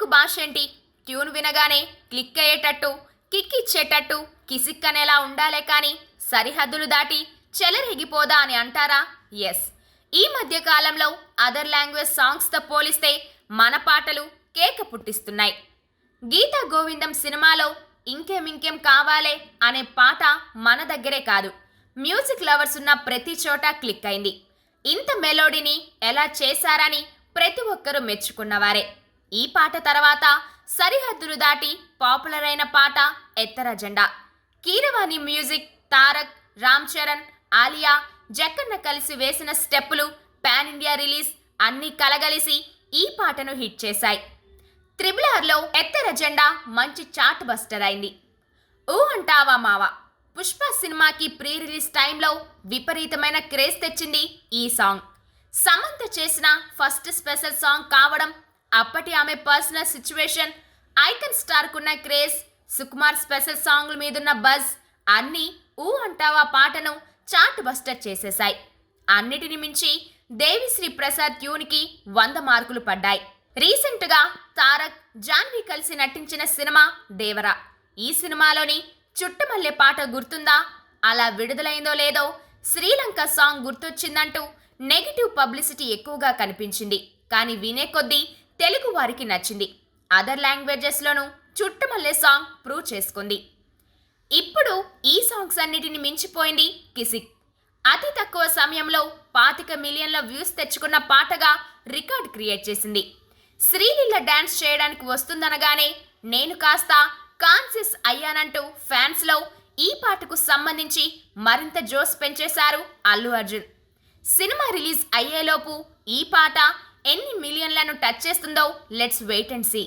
పాటకు భాష ఏంటి? ట్యూన్ వినగానే క్లిక్ అయ్యేటట్టు కిక్ ఇచ్చేటట్టు కిసిక్కనేలా ఉండాలే కానీ సరిహద్దులు దాటి చెలరెగిపోదా అని అంటారా? ఎస్ ఈ మధ్య కాలంలో అదర్ లాంగ్వేజ్ సాంగ్స్తో పోలిస్తే మన పాటలు కేక పుట్టిస్తున్నాయి. గీతా గోవిందం సినిమాలో ఇంకేం ఇంకేం కావాలే అనే పాట మన దగ్గరే కాదు. మ్యూజిక్ లవర్స్ ఉన్న ప్రతి చోట క్లిక్ అయింది. ఇంత మెలోడీని ఎలా చేశారని ప్రతి ఒక్కరూ మెచ్చుకున్నవారే. ఈ పాట తర్వాత సరిహద్దులు దాటి పాపులర్ అయిన పాట ఎత్తర జెండా. కీరవాణి మ్యూజిక్ తారక్ రామ్ చరణ్ ఆలియా జక్కన్న కలిసి వేసిన స్టెప్పులు పాన్ ఇండియా రిలీజ్ అన్నీ కలగలిసి ఈ పాటను హిట్ చేశాయి. త్రిబుల్ ఆర్లో ఎత్తర జెండా మంచి చాట్ బస్టర్ అయింది. ఊ అంటావా మావా? పుష్ప సినిమాకి ప్రీ రిలీజ్ టైంలో విపరీతమైన క్రేజ్ తెచ్చింది ఈ సాంగ్. సమంత చేసిన ఫస్ట్ స్పెషల్ సాంగ్ కావడం అప్పటి ఆమె పర్సనల్ సిచ్యువేషన్ ఐకన్ స్టార్కున్న క్రేజ్ సుకుమార్ స్పెషల్ సాంగ్ల మీదున్న బజ్ అన్నీ ఊ అంటావా పాటను చాట్ బస్టర్ చేసేశాయి. అన్నిటిని మించి దేవిశ్రీ ప్రసాద్ ట్యూన్కి వంద మార్కులు పడ్డాయి. రీసెంట్గా తారక్ జాన్వి కలిసి నటించిన సినిమా దేవరా. ఈ సినిమాలోని చుట్టుమల్లె పాట గుర్తుందా? అలా విడుదలైందో లేదో శ్రీలంక సాంగ్ గుర్తొచ్చిందంటూ నెగిటివ్ పబ్లిసిటీ ఎక్కువగా కనిపించింది. కానీ వినే కొద్దీ తెలుగు వారికి నచ్చింది. అదర్ లాంగ్వేజెస్లోనూ చుట్టుమల్లే సాంగ్ ప్రూవ్ చేసుకుంది. ఇప్పుడు ఈ సాంగ్స్ అన్నిటిని మించిపోయింది కిసిక్. అతి తక్కువ సమయంలో పాతిక మిలియన్ల వ్యూస్ తెచ్చుకున్న పాటగా రికార్డ్ క్రియేట్ చేసింది. శ్రీలీల డ్యాన్స్ చేయడానికి వస్తుందనగానే నేను కాస్త కాన్సియస్ అయ్యానంటూ ఫ్యాన్స్లో ఈ పాటకు సంబంధించి మరింత జోస్ పెంచేశారు అల్లు అర్జున్. సినిమా రిలీజ్ అయ్యేలోపు ఈ పాట ఎన్ని మిలియన్లను టచ్ చేస్తుందో లెట్స్ వెయిట్ అండ్ సీ.